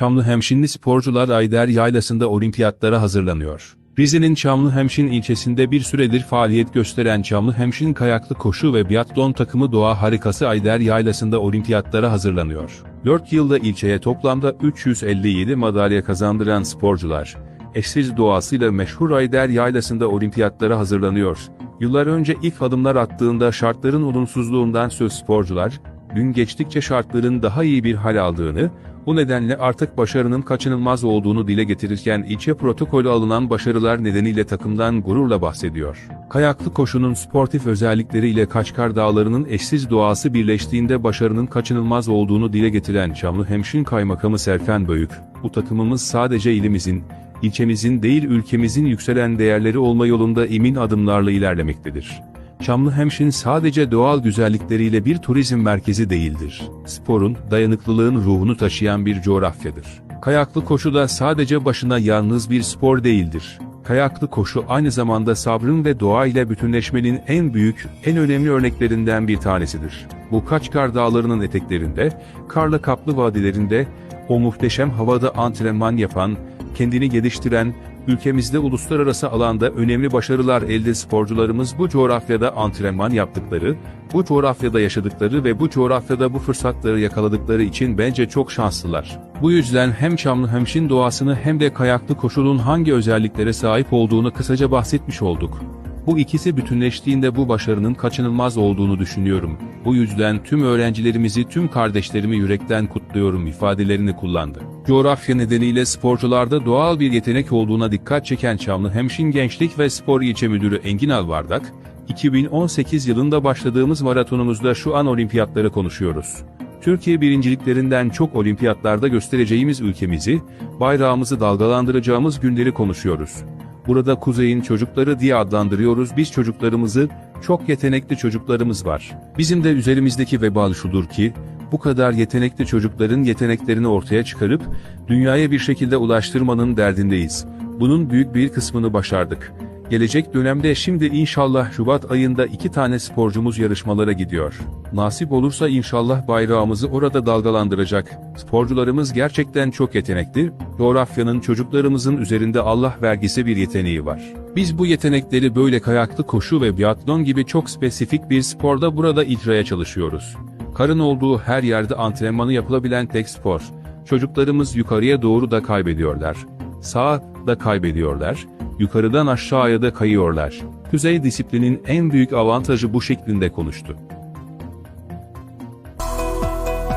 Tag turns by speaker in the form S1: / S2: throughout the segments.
S1: Çamlıhemşinli sporcular Ayder Yaylası'nda olimpiyatlara hazırlanıyor. Rize'nin Çamlıhemşin ilçesinde bir süredir faaliyet gösteren Çamlıhemşin kayaklı koşu ve biatlon takımı doğa harikası Ayder Yaylası'nda olimpiyatlara hazırlanıyor. 4 yılda ilçeye toplamda 357 madalya kazandıran sporcular, eşsiz doğasıyla meşhur Ayder Yaylası'nda olimpiyatlara hazırlanıyor. Yıllar önce ilk adımlar attığında şartların olumsuzluğundan söz sporcular, gün geçtikçe şartların daha iyi bir hal aldığını, bu nedenle artık başarının kaçınılmaz olduğunu dile getirirken ilçe protokolü alınan başarılar nedeniyle takımdan gururla bahsediyor. Kayaklı koşunun sportif özellikleriyle Kaçkar Dağları'nın eşsiz doğası birleştiğinde başarının kaçınılmaz olduğunu dile getiren Çamlıhemşin Kaymakamı Serkan Böyük, bu takımımız sadece ilimizin, ilçemizin değil ülkemizin yükselen değerleri olma yolunda emin adımlarla ilerlemektedir. Çamlıhemşin sadece doğal güzellikleriyle bir turizm merkezi değildir. Sporun, dayanıklılığın ruhunu taşıyan bir coğrafyadır. Kayaklı koşu da sadece başına yalnız bir spor değildir. Kayaklı koşu aynı zamanda sabrın ve doğa ile bütünleşmenin en büyük, en önemli örneklerinden bir tanesidir. Bu Kaçkar Dağları'nın eteklerinde, karla kaplı vadilerinde, o muhteşem havada antrenman yapan, kendini geliştiren, ülkemizde uluslararası alanda önemli başarılar elde sporcularımız bu coğrafyada antrenman yaptıkları, bu coğrafyada yaşadıkları ve bu coğrafyada bu fırsatları yakaladıkları için bence çok şanslılar. Bu yüzden hem Çamlıhemşin doğasını hem de kayaklı koşulun hangi özelliklere sahip olduğunu kısaca bahsetmiş olduk. Bu ikisi bütünleştiğinde bu başarının kaçınılmaz olduğunu düşünüyorum. Bu yüzden tüm öğrencilerimizi, tüm kardeşlerimi yürekten kutluyorum ifadelerini kullandı. Coğrafya nedeniyle sporcularda doğal bir yetenek olduğuna dikkat çeken Çamlıhemşin Gençlik ve Spor İlçe Müdürü Engin Alvardak, 2018 yılında başladığımız maratonumuzda şu an olimpiyatları konuşuyoruz. Türkiye birinciliklerinden çok olimpiyatlarda göstereceğimiz ülkemizi, bayrağımızı dalgalandıracağımız günleri konuşuyoruz. Burada kuzeyin çocukları diye adlandırıyoruz biz çocuklarımızı, çok yetenekli çocuklarımız var. Bizim de üzerimizdeki vebal şudur ki, bu kadar yetenekli çocukların yeteneklerini ortaya çıkarıp, dünyaya bir şekilde ulaştırmanın derdindeyiz. Bunun büyük bir kısmını başardık. Gelecek dönemde şimdi inşallah Şubat ayında iki tane sporcumuz yarışmalara gidiyor. Nasip olursa inşallah bayrağımızı orada dalgalandıracak. Sporcularımız gerçekten çok yetenekli, coğrafyanın çocuklarımızın üzerinde Allah vergisi bir yeteneği var. Biz bu yetenekleri böyle kayaklı koşu ve biatlon gibi çok spesifik bir sporda burada icraya çalışıyoruz. Karın olduğu her yerde antrenmanı yapılabilen tek spor. Çocuklarımız yukarıya doğru da kaybediyorlar. Sağa da kaybediyorlar yukarıdan aşağıya da kayıyorlar. Kuzey disiplinin en büyük avantajı bu şeklinde konuştu.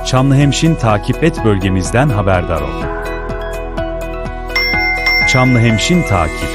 S2: Çamlıhemşin takip et bölgemizden haberdar ol. Çamlıhemşin takip